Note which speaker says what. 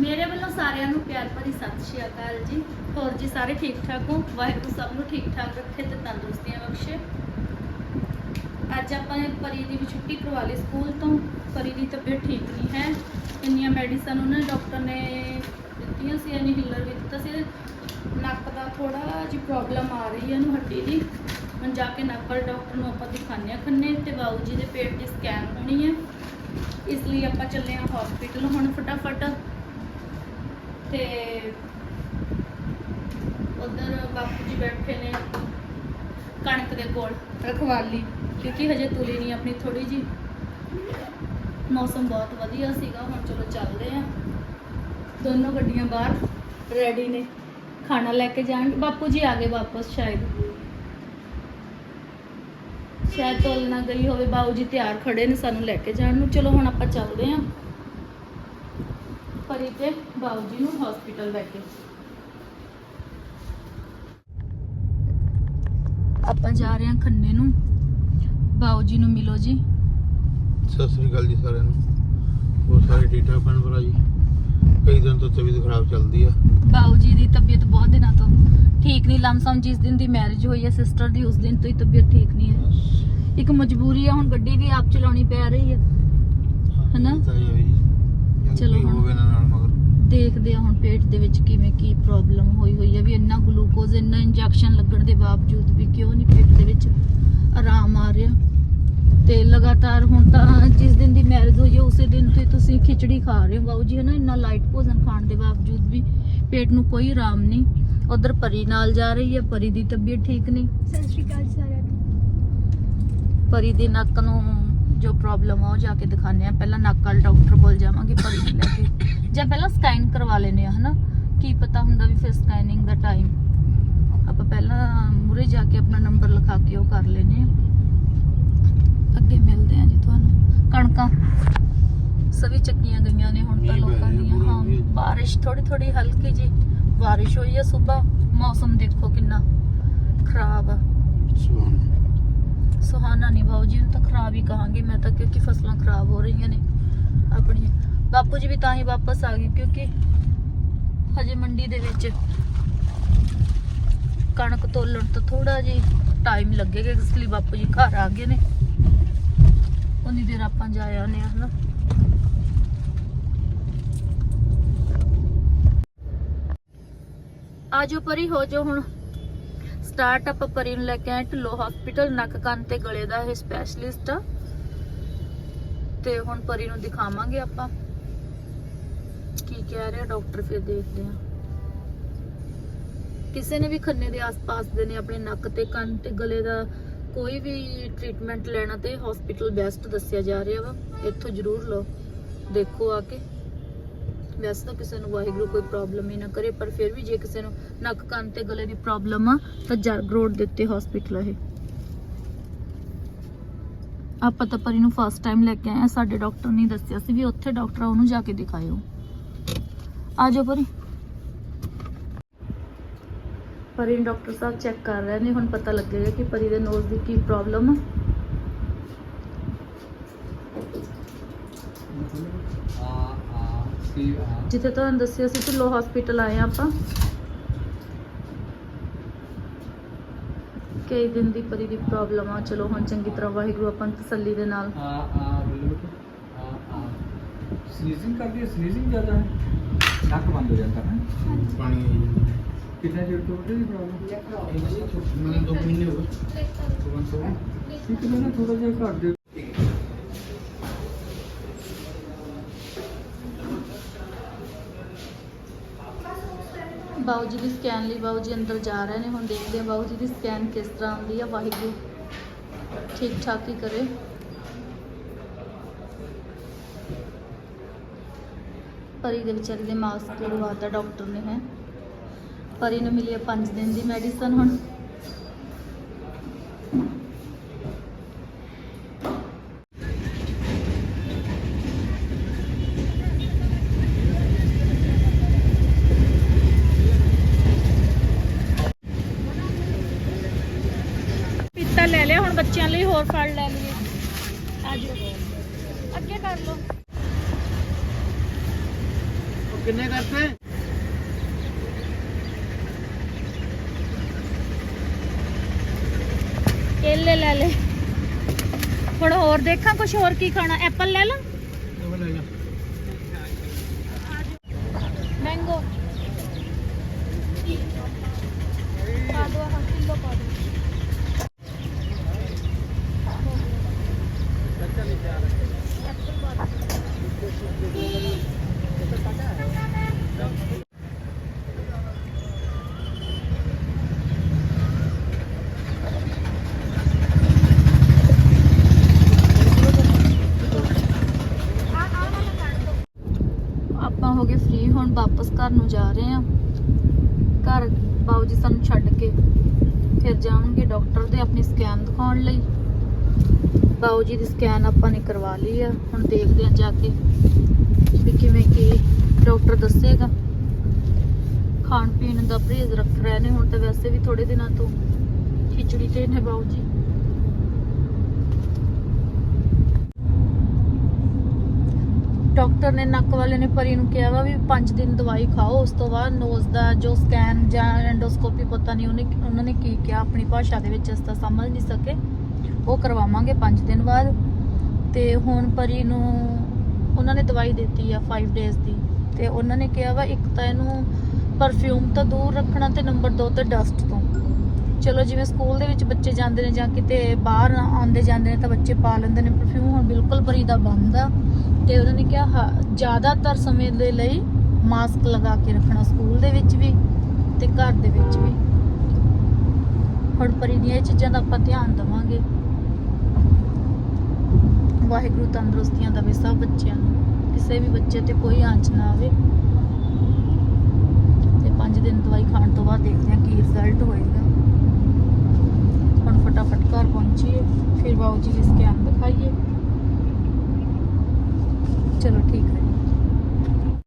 Speaker 1: ਮੇਰੇ ਵੱਲੋਂ ਸਾਰਿਆਂ ਨੂੰ ਪਿਆਰ ਭਰੀ ਸਤਿ ਸ਼੍ਰੀ ਅਕਾਲ ਜੀ। ਹੋਰ ਜੀ ਸਾਰੇ ਠੀਕ ਠਾਕ ਹੋ? ਵਾਹਿਗੁਰੂ ਸਭ ਨੂੰ ਠੀਕ ਠਾਕ ਰੱਖੇ ਤੇ ਤੰਦਰੁਸਤੀਆਂ ਬਖਸ਼ੇ। ਅੱਜ ਆਪਾਂ ਨੇ ਪਰੀ ਦੀ ਵੀ ਛੁੱਟੀ ਕਰਵਾ ਲਈ ਸਕੂਲ ਤੋਂ। ਪਰੀ ਦੀ ਤਬੀਅਤ ਠੀਕ ਨਹੀਂ ਹੈ। ਇੰਨੀਆਂ ਮੈਡੀਸਨ ਉਹਨਾਂ ਡਾਕਟਰ ਨੇ ਦਿੱਤੀਆਂ ਸੀ ਇਹਨੇ ਹਿੱਲਰ ਵੀ ਦਿੱਤਾ ਸੀ। ਨੱਕ ਦਾ ਥੋੜਾ ਜਿਹੀ ਪ੍ਰੋਬਲਮ ਆ ਰਹੀ ਹੈ ਇਹਨੂੰ ਹੱਡੀ ਦੀ। ਹੁਣ ਜਾ ਕੇ ਨੱਕ ਵਾਲੇ ਡਾਕਟਰ ਨੂੰ ਆਪਾਂ ਦਿਖਾਉਂਦੇ ਹਾਂ ਖੰਨੇ ਤੇ ਬਾਊ ਜੀ ਦੇ ਪੇਟ ਦੀ ਸਕੈਨ ਹੋਣੀ ਹੈ। ਇਸ ਲਈ ਆਪਾਂ ਚੱਲੇ ਹਾਂ ਹਸਪੀਟਲ ਹੁਣ ਫਟਾਫਟ। ਤੇ ਉਧਰ ਬਾਪੂ ਜੀ ਬੈਠੇ ਨੇ ਕਣਕ ਦੇ ਕੋਲ, ਰਖਵਾਲੀ, ਕਿਉਂਕਿ ਹਜੇ ਤੁਲੀ ਨਹੀਂ ਆਪਣੀ ਥੋੜੀ ਜੀ ਮੌਸਮ ਬਹੁਤ ਵਧੀਆ ਸੀਗਾ, ਹੁਣ ਚਲੋ ਚੱਲਦੇ ਆ। ਦੋਨੋਂ ਗੱਡੀਆਂ ਬਾਹਰ ਰੈਡੀ ਨੇ, ਖਾਣਾ ਲੈ ਕੇ ਜਾਣ। ਬਾਪੂ ਜੀ ਆ ਗਏ ਵਾਪਸ ਸ਼ਾਇਦ। ਸ਼ਾਇਦ ਤੋਲ ਨਾ ਗਈ ਹੋਵੇ, ਬਾਊ ਜੀ ਤਿਆਰ ਖੜੇ ਨੇ ਸਾਨੂੰ ਲੈ ਕੇ ਜਾਣ ਨੂੰ। ਚਲੋ ਹੁਣ ਆਪਾਂ ਚੱਲਦੇ ਆਂ। ਪਰੀ ਤੇ ਬਾਊ ਜੀ ਨੂੰ ਹਸਪੀਟਲ ਲੈ ਕੇ। ਆਪਾਂ ਜਾ ਰਹੇ ਹਾਂ ਖੰਨੇ ਨੂੰ। ਬਾਊ ਜੀ ਨੂੰ ਮਿਲੋ ਜੀ।
Speaker 2: ਸਤਿ ਸ੍ਰੀ ਅਕਾਲ ਜੀ ਸਾਰਿਆਂ ਨੂੰ। ਹੋਰ ਸਾਰੇ ਠੀਕ ਠਾਕ ਭੈਣ ਭਰਾ ਜੀ? ਕਈ ਦਿਨ ਤੋਂ ਤਬੀਅਤ ਖਰਾਬ ਚੱਲਦੀ ਆ।
Speaker 1: ਬਾਊ ਜੀ ਦੀ ਤਬੀਅਤ ਬਹੁਤ ਦਿਨਾਂ ਤੋਂ ਠੀਕ ਨਹੀਂ। ਲਮਸਮ ਜਿਸ ਦਿਨ ਦੀ ਮੈਰਿਜ ਹੋਈ ਹੈ ਸਿਸਟਰ ਦੀ ਉਸ ਦਿਨ ਤੋਂ ਹੀ ਤਬੀਅਤ ਠੀਕ ਨਹੀਂ ਹੈ। ਇੱਕ ਮਜਬੂਰੀ ਆ ਹੁਣ ਗੱਡੀ ਵੀ ਆਪ ਚਲਾਉਣੀ ਪੈ ਰਹੀ ਹੈ। ਹਨਾ?
Speaker 2: ਤਾਂ ਹੋਈ। ਜੀ
Speaker 1: ਚਲੋ ਹੁਣ।
Speaker 2: ਨਾਲ ਮਗਰ।
Speaker 1: ਦੇਖਦੇ ਆ ਹੁਣ ਪੇਟ ਦੇ ਵਿੱਚ ਕਿਵੇਂ ਕੀ ਪ੍ਰੋਬਲਮ ਹੋਈ ਹੋਈ ਹੈ ਵੀ ਇੰਨਾ ਗਲੂਕੋਜ਼ ਇੰਨਾ ਇੰਜੈਕਸ਼ਨ ਲੱਗਣ ਦੇ ਬਾਵਜੂਦ ਵੀ ਕਿਉਂ ਨਹੀਂ ਪੇਟ ਦੇ ਵਿੱਚ ਆਰਾਮ ਆ ਰਿਹਾ। ਤੇ ਲਗਾਤਾਰ ਹੁਣ ਤਾਂ ਜਿਸ ਦਿਨ ਦੀ ਮੈਰਿਜ ਹੋਈ ਹੈ ਉਸੇ ਦਿਨ ਤੋਂ ਹੀ ਤੁਸੀਂ ਖਿਚੜੀ ਖਾ ਰਹੇ ਹੋ। ਬਾਊ ਜੀ ਹੈ ਨਾ ਇੰਨਾ ਲਾਈਟ ਭੋਜਨ ਖਾਣ ਦੇ ਬਾਵਜੂਦ ਵੀ ਪੇਟ ਨੂੰ ਕੋਈ ਆਰਾਮ ਨਹੀਂ। ਉਧਰ ਪਰੀ ਨਾਲ ਜਾ ਰਹੀ ਹੈ ਪਰੀ ਦੀ ਤਬੀਅਤ ਠੀਕ ਨਹੀਂ।
Speaker 3: ਸਤਿ ਸ਼੍ਰੀ ਅਕਾਲ ਸਾਰਿਆਂ ਨੂੰ।
Speaker 1: ਪਰੀ ਦੀ ਨੱਕ ਨੂੰ ਜੋ ਪ੍ਰੋਬਲਮ ਆ ਉਹ ਜਾ ਕੇ ਦਿਖਾਉਂਦੇ ਆ। ਪਹਿਲਾਂ ਨੱਕ ਵਾਲੇ ਡਾਕਟਰ ਕੋਲ ਜਾਵਾਂਗੇ ਨੂੰ ਲੈ ਕੇ। ਜਾਂ ਪਹਿਲਾਂ ਸਕੈਨ ਕਰਵਾ ਲੈਨੇ ਆ ਹਨਾ? ਕੀ ਪਤਾ ਹੁੰਦਾ ਵੀ ਫਿਰ ਸਕੈਨਿੰਗ ਦਾ ਟਾਈਮ ਆਪਾਂ ਪਹਿਲਾਂ ਮੂਰੇ ਜਾ ਕੇ ਆਪਣਾ ਨੰਬਰ ਲਿਖਾ ਕੇ ਉਹ ਕਰ ਲੈਨੇ ਆ। ਅੱਗੇ ਮਿਲਦੇ ਆ ਜੀ ਤੁਹਾਨੂੰ। ਕਣਕਾਂ। ਸਭੀ ਚੱਕੀਆਂ ਗਈਆਂ ਨੇ ਹੁਣ ਤਾਂ ਲੋਕਾਂ ਦੀਆਂ। ਹਾਂ। ਬਾਰਿਸ਼ ਥੋੜੀ ਥੋੜੀ ਹਲਕੀ ਜੀ। ਬਾਰਿਸ਼ ਹੋਈ ਹੈ ਸਵੇਰ। ਮੌਸਮ ਦੇਖੋ ਕਿੰਨਾ ਖਰਾਬ ਆ।
Speaker 2: ਸੁਹਾਨ
Speaker 1: ਸੁਹਾਨਾ ਨਹੀਂ ਬਾਊ ਜੀ ਨੂੰ ਤਾਂ ਖਰਾਬ ਹੀ ਕਹਾਂਗੇ, ਮੈਂ ਤਾਂ ਕਿਉਂਕਿ ਫਸਲਾਂ ਖਰਾਬ ਹੋ ਰਹੀਆਂ ਨੇ ਆਪਣੀਆਂ। ਬਾਪੂ ਜੀ ਵੀ ਤਾਂ ਹੀ ਵਾਪਸ ਆ ਗਏ, ਕਿਉਂਕਿ ਹਜੇ ਮੰਡੀ ਦੇ ਵਿੱਚ ਕਣਕ ਤੋਲਣ ਤੋਂ ਥੋੜਾ ਜਿਹਾ ਟਾਈਮ ਲੱਗੇਗਾ, ਇਸ ਲਈ ਬਾਪੂ ਜੀ ਘਰ ਆ ਗਏ ਨੇ। ਉਨੀ ਦੇਰ ਆਪਾਂ ਜਾ ਆਨੇ ਆ ਹਨਾ। ਆਜੋ ਪਰੀ, ਹੋ ਜੋ ਹੁਣ। ਸਟਾਰਟ ਆਪਾਂ ਲੈ ਕੇ ਆਏ ਹਸਪੀਟਲ ਨੱਕ ਕੰਨ ਤੇ ਗਲੇ ਦਾ ਇਹ ਸਪੈਸ਼ਲਿਸਟ ਆ ਤੇ ਹੁਣ ਪਰੀ ਨੂੰ ਦਿਖਾਵਾਂਗੇ ਆਪਾਂ ਕੀ ਕਹਿ ਰਿਹਾ ਡਾਕਟਰ ਫਿਰ ਦੇਖਦੇ ਆ ਕਿਸੇ ਨੇ ਵੀ ਖੰਨੇ ਦੇ ਆਸ-ਪਾਸ ਦੇ ਨੇ ਆਪਣੇ ਨੱਕ ਤੇ ਕੰਨ ਤੇ ਗਲੇ ਦਾ ਕੋਈ ਵੀ ਟ੍ਰੀਟਮੈਂਟ ਲੈਣਾ ਤੇ ਹਸਪੀਟਲ ਬੈਸਟ ਦੱਸਿਆ ਜਾ ਰਿਹਾ ਵਾ। ਇੱਥੋਂ ਜ਼ਰੂਰ ਲਓ। ਦੇਖੋ ਆ ਕੇ। ਵੈਸੇ ਤਾਂ ਕਿਸੇ ਨੂੰ ਵਾਹਿਗੁਰੂ ਕੋਈ ਪ੍ਰੋਬਲਮ ਹੀ ਨਾ ਕਰੇ, ਪਰ ਫਿਰ ਵੀ ਜੇ ਕਿਸੇ ਨੂੰ ਨੱਕ ਕੰਨ ਤੇ ਗਲੇ ਦੀ ਪ੍ਰੋਬਲਮ ਆ, ਤਾਂ ਜਰਗ ਰੋਡ ਦੇ ਉੱਤੇ ਹਸਪੀਟਲ ਹੈ ਆਪਾਂ ਤਾਂ ਪਰੀ ਨੂੰ ਫਸਟ ਟਾਈਮ ਲੈ ਕੇ ਆਏ ਆ, ਸਾਡੇ ਡਾਕਟਰ ਨੇ ਦੱਸਿਆ ਸੀ ਵੀ ਉੱਥੇ ਡਾਕਟਰ ਆ, ਉਹਨੂੰ ਜਾ ਕੇ ਦਿਖਾਇਓ। ਆ ਜਾਓ ਪਰੀ। ਪਰੀ ਡਾਕਟਰ ਸਾਹਿਬ ਚੈੱਕ ਕਰ ਰਹੇ ਨੇ, ਹੁਣ ਪਤਾ ਲੱਗੇਗਾ ਕਿ ਪਰੀ ਦੇ ਨੋਜ਼ ਦੀ ਕੀ ਪ੍ਰੋਬਲਮ ਆ। ਜਿੱਥੇ ਤੁਹਾਨੂੰ ਦੱਸਿਆ ਸੀ ਢਿੱਲੋਂ ਹਸਪੀਟਲ ਆਏ ਆ ਆਪਾਂ ਕਈ ਦਿਨ ਦੀ ਪਰੀ ਦੀ ਪ੍ਰੋਬਲਮ ਆ ਚਲੋ ਹੁਣ ਚੰਗੀ ਤਰ੍ਹਾਂ ਵਾਹਿਗੁਰੂ ਆਪਾਂ ਨੂੰ ਤਸੱਲੀ ਦੇ ਨਾਲ
Speaker 4: स्नीजिंग करती है स्नीजिंग ज़्यादा है नाक बंद हो जाता है
Speaker 2: ਪਾਣੀ ਆਈ ਜਾਂਦਾ
Speaker 4: कितना देर तो होती है प्रॉब्लम
Speaker 2: ਮੈਨੂੰ ਦੋ ਮਹੀਨੇ ਹੋ ਗਏ ਤੁਰੰਤ ਹੋ ਗਏ
Speaker 4: ठीक है ना थोड़ा सा कर दे
Speaker 1: ਬਾਊ ਜੀ ਦੀ ਸਕੈਨ ਲਈ ਬਾਊ ਜੀ ਅੰਦਰ ਜਾ ਰਹੇ ਨੇ, ਹੁਣ ਦੇਖਦੇ ਆ ਬਾਊ ਜੀ ਦੀ ਸਕੈਨ ਕਿਸ ਤਰ੍ਹਾਂ ਆਉਂਦੀ ਆ, ਵਾਹਿਗੁਰੂ ਠੀਕ ਠਾਕ ਹੀ ਕਰੇ। ਪਰੀ ਦੇ ਵਿਚਾਰੀ ਦੇ ਮਾਸਕ ਲਗਵਾਤਾ ਡਾਕਟਰ ਨੇ ਹੈ। ਪਰੀ ਨੂੰ ਮਿਲੀ ਆ 5 ਦਿਨ ਦੀ ਮੈਡੀਸਨ ਹੁਣ ਪੀਤਾ ਲੈ ਲਿਆ ਹੁਣ ਬੱਚਿਆਂ ਲਈ ਹੋਰ ਫਲ ਲੈ ਲਈਏ
Speaker 2: ਕਿੰਨੇ ਕਰਤੇ?
Speaker 1: ਕੇਲੇ ਲੈ ਲੈ ਹੁਣ ਹੋਰ ਦੇਖਾਂ ਕੁਝ ਹੋਰ ਕੀ ਖਾਣਾ। ਐਪਲ ਲੈ ਲਾਂ।
Speaker 2: ਲੈ ਜਾ
Speaker 1: ਮੈਂਗੋ
Speaker 3: ਪਾ ਦੋ ਆਹ ਕਿਲੋ ਪਾ ਦੋ ਐਪਲ ਪਾ ਦੋ ਆ ਆ ਵਾਲਾ ਕੱਢ ਦੋ
Speaker 1: ਆਪਾਂ ਹੋ ਗਏ ਫ੍ਰੀ ਹੁਣ ਵਾਪਸ ਘਰ ਨੂੰ ਜਾ ਰਹੇ ਆ ਘਰ ਬਾਊ ਜੀ ਸਾਨੂੰ ਛੱਡ ਕੇ ਫਿਰ ਜਾਵਾਂਗੇ ਡਾਕਟਰ ਦੇ ਆਪਣੀ ਸਕੈਨ ਦਿਖਾਉਣ ਲਈ। ਬਾਊ ਜੀ ਦੀ ਸਕੈਨ ਆਪਾਂ ਨੇ ਕਰਵਾ ਲਈ ਆ। ਹੁਣ ਦੇਖਦੇ ਆ ਜਾ ਕੇ ਵੀ ਕਿਵੇਂ ਕੀ ਡਾਕਟਰ ਦੱਸੇਗਾ। ਖਾਣ ਪੀਣ ਦਾ ਪਰਹੇਜ਼ ਰੱਖ ਰਹੇ ਨੇ ਹੁਣ ਤਾਂ ਵੈਸੇ ਵੀ ਥੋੜੇ ਦਿਨਾਂ ਤੋਂ ਖਿਚੜੀ ਤੇ ਨੇ ਬਾਊ ਜੀ। ਡਾਕਟਰ ਨੇ ਨੱਕ ਵਾਲੇ ਨੇ ਪਰੀ ਨੂੰ ਕਿਹਾ ਵਾ ਵੀ 5 ਦਿਨ ਦਵਾਈ ਖਾਓ, ਉਸ ਤੋਂ ਬਾਅਦ ਨੋਜ਼ ਦਾ ਜੋ ਸਕੈਨ ਜਾਂ ਐਂਡੋਸਕੋਪੀ ਪਤਾ ਨਹੀਂ ਉਹਨੇ ਉਹਨਾਂ ਨੇ ਕੀ ਕਿਹਾ, ਆਪਣੀ ਭਾਸ਼ਾ ਦੇ ਵਿੱਚ ਅਸੀਂ ਤਾਂ ਸਮਝ ਨਹੀਂ ਸਕੇ। ਉਹ ਕਰਵਾਵਾਂਗੇ 5 ਦਿਨ ਬਾਅਦ। ਤੇ ਹੁਣ ਪਰੀ ਨੂੰ ਉਹਨਾਂ ਨੇ ਦਵਾਈ ਦਿੱਤੀ ਆ 5 ਡੇਜ਼ ਦੀ। ਤੇ ਉਹਨਾਂ ਨੇ ਕਿਹਾ ਵਾ ਇੱਕ ਤਾਂ ਇਹਨੂੰ ਪਰਫਿਊਮ ਤੋਂ ਦੂਰ ਰੱਖਣਾ ਤੇ ਨੰਬਰ 2 ਤੇ ਡਸਟ ਤੋਂ। ਚਲੋ ਜਿਵੇਂ ਸਕੂਲ ਦੇ ਵਿੱਚ ਬੱਚੇ ਜਾਂਦੇ ਨੇ ਜਾਂ ਕਿਤੇ ਬਾਹਰ ਆਉਂਦੇ ਜਾਂਦੇ ਨੇ ਤਾਂ ਬੱਚੇ ਪਾ ਲੈਂਦੇ ਨੇ ਪਰਫਿਊਮ ਹੁਣ ਬਿਲਕੁਲ ਪਰੀ ਦਾ ਬੰਦ ਆ। ਤੇ ਉਹਨਾਂ ਨੇ ਕਿਹਾ, ਹ- ਜ਼ਿਆਦਾਤਰ ਸਮੇਂ ਦੇ ਲਈ ਮਾਸਕ ਲਗਾ ਕੇ ਰੱਖਣਾ ਸਕੂਲ ਦੇ ਵਿੱਚ ਵੀ ਤੇ ਘਰ ਦੇ ਵਿੱਚ ਵੀ। ਹੁਣ ਪਰੀ ਦੀਆਂ ਚੀਜ਼ਾਂ ਦਾ ਆਪਾਂ ਧਿਆਨ ਦੇਵਾਂਗੇ। ਵਾਹਿਗੁਰੂ ਤੰਦਰੁਸਤੀਆਂ ਦੇਵੇ ਸਭ ਬੱਚਿਆਂ ਨੂੰ। ਕਿਸੇ ਵੀ ਬੱਚੇ ਤੇ ਕੋਈ ਆਂਚ ਨਾ ਆਵੇ। ਤੇ 5 ਦਿਨ ਦਵਾਈ ਖਾਣ ਤੋਂ ਬਾਅਦ ਦੇਖਦੇ ਹਾਂ ਕੀ ਰਿਜ਼ਲਟ ਹੋਏਗਾ। ਹੁਣ ਫਟਾਫਟ ਘਰ ਪਹੁੰਚੀਏ, ਫਿਰ ਬਾਊ ਜੀ ਦੀ ਸਕੈਨ ਦਿਖਾਈਏ। चलो ठीक